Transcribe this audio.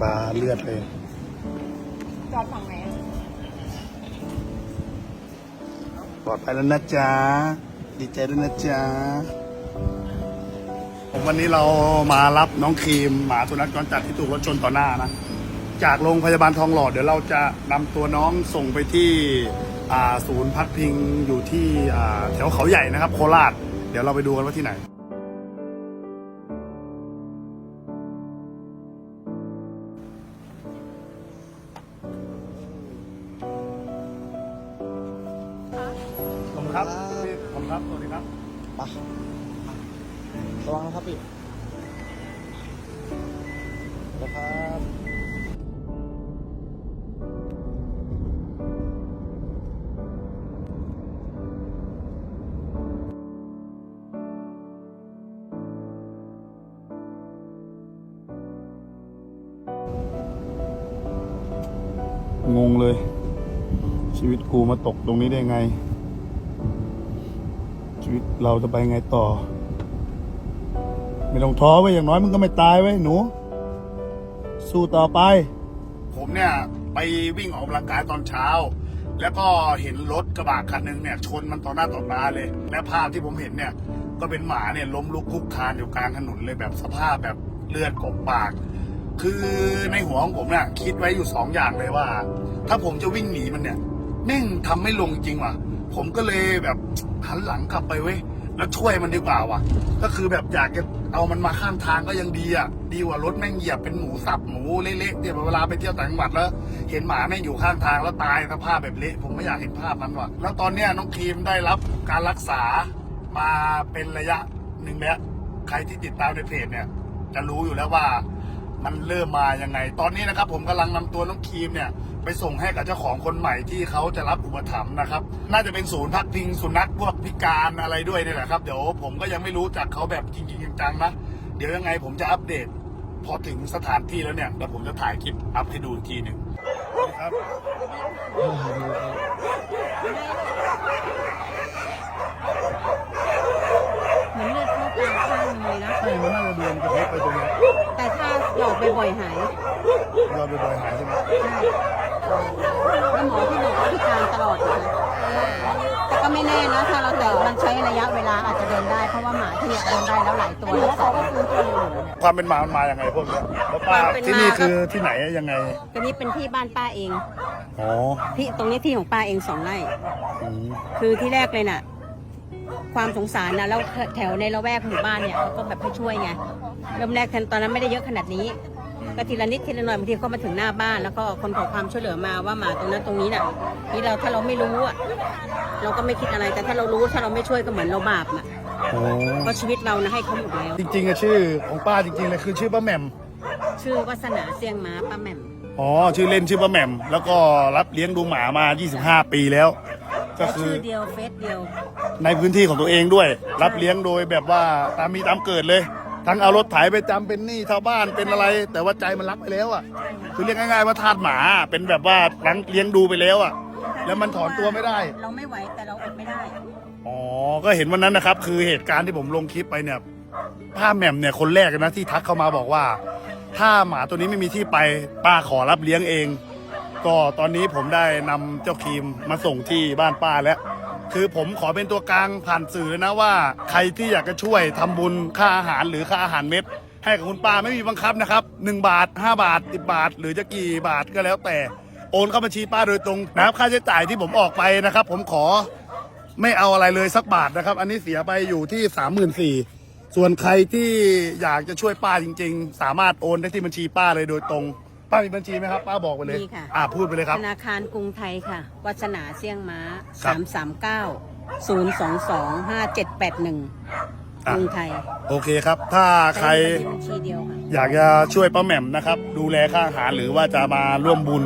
ปลาเลือดเลย จอดฝั่งไหนอะปลอดภัยแล้วนะจ๊ะ ดีใจด้วยนะจ๊ะ ผมวันนี้เรามารับน้องครีมหมาสุนัขจรจัดที่ถูกรถชนต่อหน้านะ จากโรงพยาบาลทองหล่อเดี๋ยวเราจะนำตัวน้องส่งไปที่อ่าศูนย์พักพิงอยู่ที่อ่าแถวเขาใหญ่นะครับ โคราช เดี๋ยวเราไปดูกันว่าที่ไหน คุณครับพี่ขอบคุณครับ สวัสดีครับไประวังนะครับพี่นะครับงงเลย ชีวิตกูมาตกตรงนี้ได้ไง ชีวิตเราจะไปไงต่อ ไม่ต้องท้อไว้อย่างน้อยมึงก็ไม่ตายไว้หนู สู้ต่อไป ผมเนี่ยไปวิ่งออกกำลังกายตอนเช้า แล้วก็เห็นรถกระบะคันหนึ่งเนี่ย ชนมันต่อหน้าต่อตาเลย และภาพที่ผมเห็นเนี่ย ก็เป็นหมาเนี่ยล้มลุกคลุกคลานอยู่กลางถนนเลยแบบสภาพแบบเลือดกบปาก คือในหัวของผมเนี่ยคิดไว้อยู่สองอย่างเลยว่า ถ้าผมจะวิ่งหนีมันเนี่ยแม่งทำไม่ลงจริงว่ะ ผมก็เลยแบบหันหลังกลับไปเว้ยแล้วช่วยมันดีกว่าว่ะ ก็คือแบบอยากจะเอามันมาข้างทางก็ยังดีอะ ดีกว่ารถแม่งเหยียบเป็นหมูสับหมูเละๆเนี่ยเวลาไปเที่ยวต่างจังหวัดแล้ว เห็นหมาแม่งอยู่ข้างทางแล้วตายสภาพแบบเละผมไม่อยากเห็นภาพนั้นว่ะ แล้วตอนเนี้ยน้องครีมได้รับการรักษามาเป็นระยะหนึ่งแล้วใครที่ติดตามในเพจเนี่ย จะรู้อยู่แล้วว่ามันเริ่มมายังไง ตอนนี้นะครับ ผมกำลังนำตัวน้องครีมเนี่ย ไปส่งให้กับเจ้าของคนใหม่ที่เขาจะรับอุปถัมภ์นะครับ น่าจะเป็นศูนย์พักพิงสุนัขพวกพิการอะไรด้วยนี่แหละครับ เดี๋ยวผมก็ยังไม่รู้จักเขาแบบจริงๆจังๆนะ เดี๋ยวยังไงผมจะอัปเดต พอถึงสถานที่แล้วเนี่ยเดี๋ยวผมจะถ่ายคลิปอัพให้ดูอีกทีหนึ่งครับเหมือนเลือดเข้ากลางข้างเลยนะ ใช่มันน่าจะโดนกระทบไปตรงนี้แต่ถ้าหยอดบ่อยๆหายยอดบ่อยๆหายใช่ไหม แล้วหมอที่บอกว่าพิการตลอดนะแต่ก็ไม่แน่นะถ้าเราแต่มันใช้ระยะเวลาอาจจะเดินได้เพราะว่าหมาที่เนี่ยเดินได้แล้วหลายตัวแล้วเขาก็ฟื้นตัวเร็วอยู่เนี่ย ความเป็นหมามันมาอย่างไงพวกเนี้ยแล้วป้าความเป็นที่นี่มาก็คือที่ไหนยังไงตอนนี้เป็นที่บ้านป้าเอง อ๋อที่ตรงนี้ที่ของป้าเองสองไร่ อืมคือที่แรกเลยน่ะ ความสงสารนะแล้วแถวในละแวกหมู่บ้านเนี่ยเขาก็แบบให้ช่วยไงเริ่มแรกตอนนั้นไม่ได้เยอะขนาดนี้ ก็ทีละนิดทีละหน่อยบางทีก็มาถึงหน้าบ้าน แล้วก็คนขอความช่วยเหลือมาว่าหมาตรงนั้นตรงนี้น่ะนี่เราถ้าเราไม่รู้อะเราก็ไม่คิดอะไรแต่ถ้าเรารู้ถ้าเราไม่ช่วยก็เหมือนเราบาปอะอ๋อเพราะชีวิตเรานะให้เขาหมดแล้ว จริงๆอะชื่อของป้าจริงๆเลยคือชื่อป้าแหม่มชื่อวัสนาเสียงม้าป้าแหม่มอ๋อชื่อเล่นชื่อป้าแหม่มแล้วก็รับเลี้ยงดูหมามา 25 ปีแล้ว ก็และคือชื่อเดียวเฟซเดียว ในพื้นที่ของตัวเองด้วย รับเลี้ยงโดยแบบว่าตามมีตามเกิดเลย ทั้งเอารถไถไปจำเป็นหนี้ชาวบ้านเป็นอะไร แต่ว่าใจมันรักไปแล้วอะ คือเรียกง่ายๆว่าทาสหมาเป็นแบบว่าลังเลี้ยงดูไปแล้วอะ แล้วมันถอนตัวไม่ได้ เราไม่ไหวแต่เราอดไม่ได้ อ๋อ ก็เห็นวันนั้นนะครับ คือเหตุการณ์ที่ผมลงคลิปไปเนี่ยป้าแหม่มเนี่ยคนแรกเลยนะที่ทักเข้ามาบอกว่า ถ้าหมาตัวนี้ไม่มีที่ไปป้าขอรับเลี้ยงเอง ก็ตอนนี้ผมได้นำเจ้าครีมมาส่งที่บ้านป้าแล้ว คือผมขอเป็นตัวกลางผ่านสื่อนะว่า ใครที่อยากจะช่วยทำบุญค่าอาหารหรือค่าอาหารเม็ด ให้กับคุณป้าไม่มีบังคับนะครับ 1 บาท 5 บาท 10 บาท หรือจะกี่บาทก็แล้วแต่ โอนเข้าบัญชีป้าโดยตรงนะครับค่าใช้จ่ายที่ผมออกไปนะครับ ผมขอไม่เอาอะไรเลยสักบาทนะครับ อันนี้เสียไปอยู่ที่สามหมื่นสี่ส่วนใครที่อยากจะช่วยป้าจริง ๆ สามารถโอนได้ที่บัญชีป้าเลยโดยตรง ป้ามีบัญชีไหมครับป้าบอกไปเลยมีค่ะ อ่าพูดไปเลยครับ ธนาคารกรุงไทยค่ะ วัฒนาเสี่ยงม้า ครัสาบมสามเก้าศูนย์สองสองห้าเจ็ดแปดหนึ่งกอะรุงไทยโอเคครับ ถ้าใคร ใช้บัญชีเดียวค่ะ อยากจะช่วยป้าแหม่มนะครับ ดูแลค่าอาหารหรือว่าจะมาร่วมบุญ